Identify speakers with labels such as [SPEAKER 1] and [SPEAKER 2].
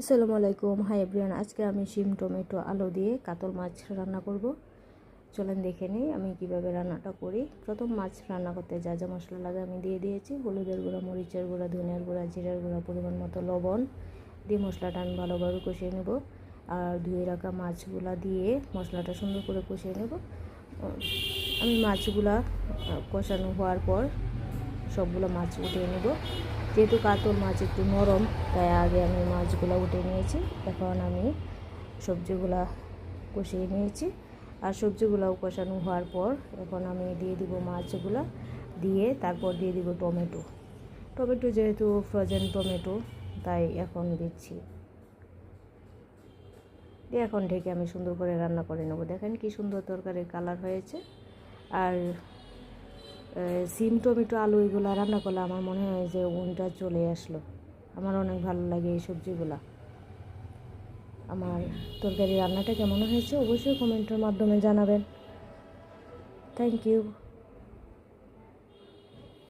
[SPEAKER 1] আসসালামু আলাইকুম। Hi everyone, আজকে আমি শিম টমেটো আলু দিয়ে কাতল মাছ রান্না করব। চলেন দেখে নিই আমি কীভাবে রান্নাটা করি। প্রথম মাছ রান্না করতে যা যা মশলা লাগে আমি দিয়ে দিয়েছি। হলুদের গুঁড়া, মরিচের গুঁড়া, ধনিয়ার গুঁড়া, জিরার গুঁড়া, পরিমাণ মতো লবণ দিয়ে মশলাটা আমি ভালোভাবে কষিয়ে নেব। আর ধুয়ে রাখা মাছগুলা দিয়ে মশলাটা সুন্দর করে কষিয়ে নেব। আমি মাছগুলা কষানো হওয়ার পর সবগুলো মাছ উঠিয়ে নেব। যেহেতু কাতল মাছ একটু নরম, তাই আগে আমি মাছগুলো উঠে নিয়েছি। এখন আমি সবজিগুলা কষিয়ে নিয়েছি। আর সবজিগুলাও কষানো হওয়ার পর এখন আমি দিয়ে দিব মাছগুলো, দিয়ে তারপর দিয়ে দিব টমেটো। টমেটো যেহেতু ফ্রোজেন টমেটো, তাই এখন দিচ্ছি। দিয়ে এখন ঢেকে আমি সুন্দর করে রান্না করে নেব। দেখেন কি সুন্দর তরকারির কালার হয়েছে। আর সিম টমেটো আলু এগুলো রান্না করলে আমার মনে হয় যে উনটা চলে আসলো। আমার অনেক ভালো লাগে এই সবজিগুলো। আমার তরকারি রান্নাটা কেমন হয়েছে অবশ্যই কমেন্টের মাধ্যমে জানাবেন। Thank you